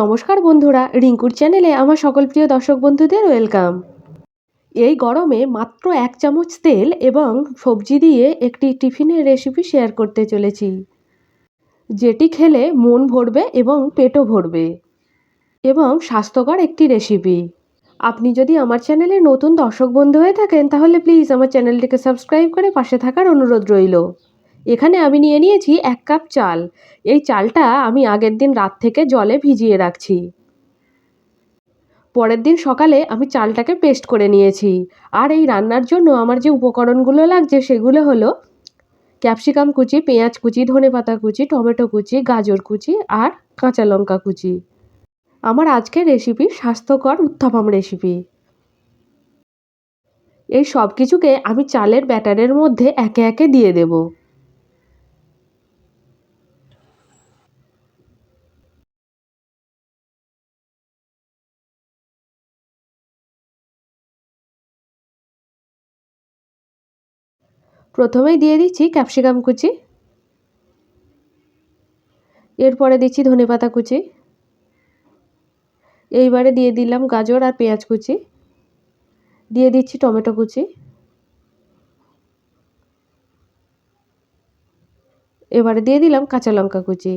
নমস্কার বন্ধুরা, রিঙ্কুর চ্যানেলে আমার সকল প্রিয় দর্শক বন্ধুদের ওয়েলকাম। এই গরমে মাত্র এক চামচ তেল এবং সবজি দিয়ে একটি টিফিনের রেসিপি শেয়ার করতে চলেছি। যেটি খেলে মন ভরবে এবং পেটও ভরবে এবং স্বাস্থ্যকর একটি রেসিপি আপনি যদি আমার চ্যানেলে নতুন দর্শক বন্ধু হয়ে থাকেন, তাহলে প্লিজ আমার চ্যানেলটিকে সাবস্ক্রাইব করে পাশে থাকার অনুরোধ রইল। এখানে আমি নিয়ে নিয়েছি এক কাপ চাল। এই চালটা আমি আগের দিন রাত থেকে জলে ভিজিয়ে রাখছি। পরের দিন সকালে আমি চালটাকে পেস্ট করে নিয়েছি। আর এই রান্নার জন্য আমার যে উপকরণগুলো লাগছে সেগুলো হলো ক্যাপসিকাম কুচি, পেঁয়াজ কুচি ধনে পাতা কুচি, টমেটো কুচি, গাজর কুচি আর কাঁচা লঙ্কা কুচি। আমার আজকের রেসিপি স্বাস্থ্যকর উত্থাপম রেসিপি। এই সব কিছুকে আমি চালের ব্যাটারের মধ্যে একে একে দিয়ে দেবো। প্রথমেই দিয়ে দিচ্ছি ক্যাপসিকাম কুচি। এরপরে দিচ্ছি ধনেপাতা কুচি। এইবারে দিয়ে দিলাম গাজর আর পেঁয়াজ কুচি। দিয়ে দিচ্ছি টমেটো কুচি। এবারে দিয়ে দিলাম কাঁচা লঙ্কা কুচি।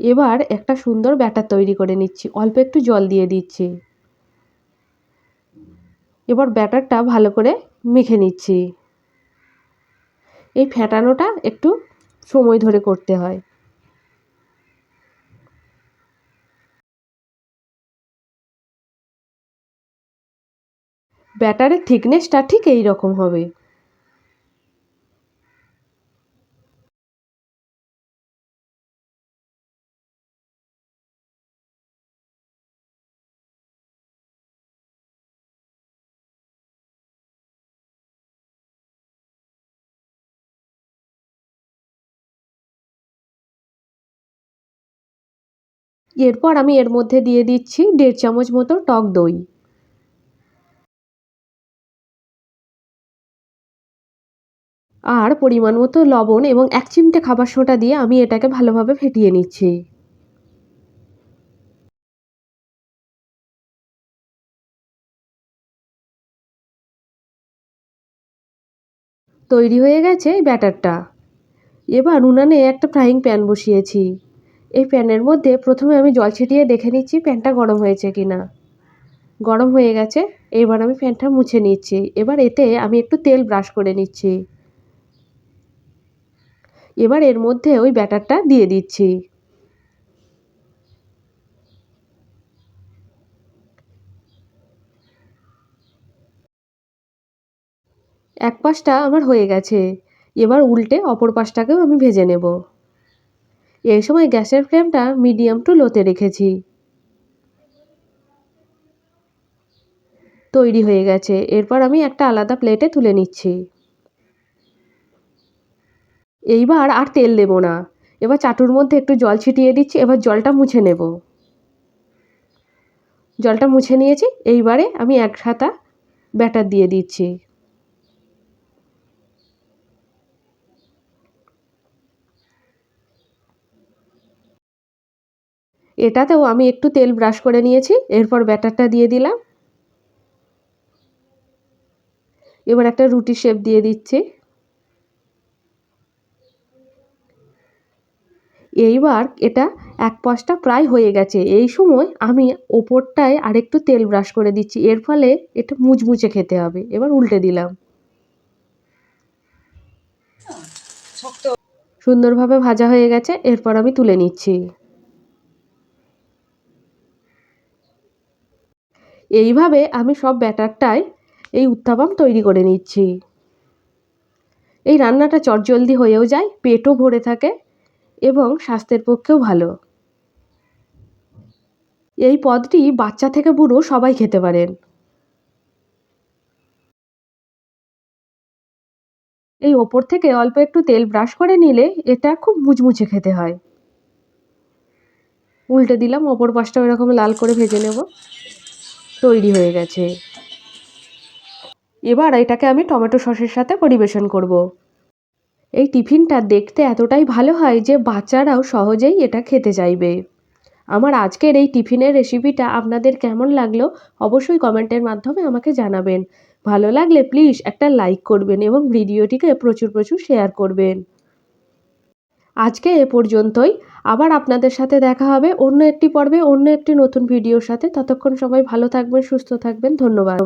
এবার একটা সুন্দর ব্যাটার তৈরি করে নিচ্ছি। অল্প একটু জল দিয়ে দিচ্ছি। এবার ব্যাটারটা ভালো করে মেখে নিচ্ছি। এই ফেটানোটা একটু সময় ধরে করতে হয়। ব্যাটারের থিকনেসটা ঠিক এই রকম হবে। এরপর আমি এর মধ্যে দিয়ে দিচ্ছি দেড় চামচ মতো টক দই। আর পরিমাণ মতো লবণ এবং এক চিমটে খাবার সোঁটা দিয়ে আমি এটাকে ভালোভাবে ফেটিয়ে নিচ্ছি। তৈরি হয়ে গেছে এই ব্যাটারটা। এবার উনানে একটা ফ্রাইং প্যান বসিয়েছি। এই প্যানের মধ্যে প্রথমে আমি জল ছিটিয়ে দেখে নিচ্ছি প্যানটা গরম হয়েছে কি না গরম হয়ে গেছে, এবার আমি প্যানটা মুছে নিচ্ছি। এবার এতে আমি একটু তেল ব্রাশ করে নিচ্ছি। এবার এর মধ্যে ওই ব্যাটারটা দিয়ে দিচ্ছি। এক পাশটা আমার হয়ে গেছে। এবার উল্টে অপর পাশটাকেও আমি ভেজে নেব। এই সময় গ্যাসের ফ্লেমটা মিডিয়াম টু লোতে রেখেছি। তৈরি হয়ে গেছে। এরপর আমি একটা আলাদা প্লেটে তুলে নিচ্ছি। এইবার আর তেল দেব না। এবার চাটুর মধ্যে একটু জল ছিটিয়ে দিচ্ছি। এবার জলটা মুছে নেব। জলটা মুছে নিয়েছি। এইবারে আমি এক হাতা ব্যাটার দিয়ে দিচ্ছি। এটাতেও আমি একটু তেল ব্রাশ করে নিয়েছি, এরপর ব্যাটারটা দিয়ে দিলাম। এবার একটা রুটি শেপ দিয়ে দিচ্ছি। এইবার এটা এক পাশটা প্রায় হয়ে গেছে। এই সময় আমি ওপরটায় আরেকটু তেল ব্রাশ করে দিচ্ছি, এর ফলে এটা মুচমুচে খেতে হবে। এবার উল্টে দিলাম। সুন্দরভাবে ভাজা হয়ে গেছে, এরপর আমি তুলে নিচ্ছি। এইভাবে আমি সব ব্যাটারটায় এই উত্তাপাম তৈরি করে নিচ্ছি। এই রান্নাটা চটজলদি হয়েও যায়, পেটও ভরে থাকে এবং স্বাস্থ্যের পক্ষেও ভালো। এই পদটি বাচ্চা থেকে বুড়ো সবাই খেতে পারেন। এই ওপর থেকে অল্প একটু তেল ব্রাশ করে নিলে এটা খুব মুচমুচে খেতে হয়। উল্টে দিলাম, ওপর পাশটা ওইরকম লাল করে ভেজে নেব। তৈরি হয়ে গেছে। এবার এটাকে আমি টমেটো সসের সাথে পরিবেশন করব। এই টিফিনটা দেখতে এতটাই ভালো হয় যে বাচ্চারাও সহজেই এটা খেতে চাইবে। আমার আজকের এই টিফিনের রেসিপিটা আপনাদের কেমন লাগল অবশ্যই কমেন্টের মাধ্যমে আমাকে জানাবেন। ভালো লাগলে প্লিজ একটা লাইক করবেন এবং ভিডিওটিকে প্রচুর প্রচুর শেয়ার করবেন। আজকে এ পর্যন্তই। আবার আপনাদের সাথে দেখা হবে অন্য একটি পর্বে, অন্য একটি নতুন ভিডিওর সাথে। ততক্ষণ সবাই ভালো থাকবেন, সুস্থ থাকবেন। ধন্যবাদ।